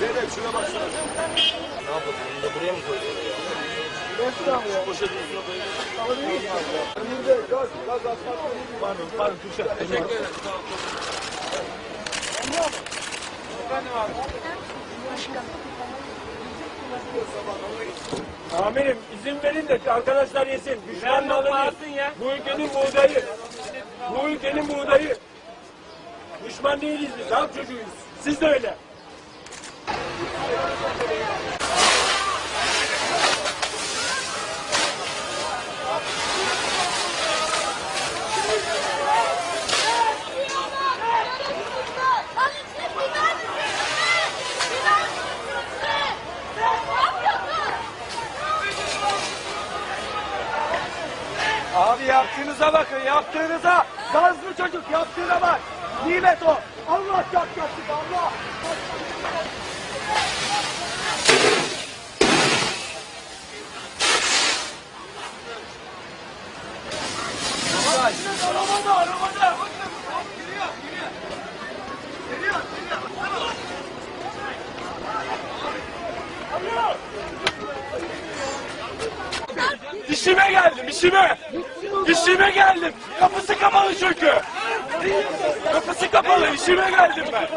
Şuraya baksana. Ne yapalım? Bunu da buraya mı koyacağız? Amirim izin verin de arkadaşlar yesin. Düşman malı değil. Bu ülkenin buğdayı. Bu ülkenin buğdayı. Düşman değiliz biz. Halk çocuğuyuz. Siz de öyle. Abi yaptığınıza bakın yaptığınıza. Gazlı çocuk yaptığına bak. Nimet o. Allah yaptık Allah. İşime geldim, işime. İşime geldim. Kapısı kapalı çünkü. Kapısı kapalı, işime geldim ben.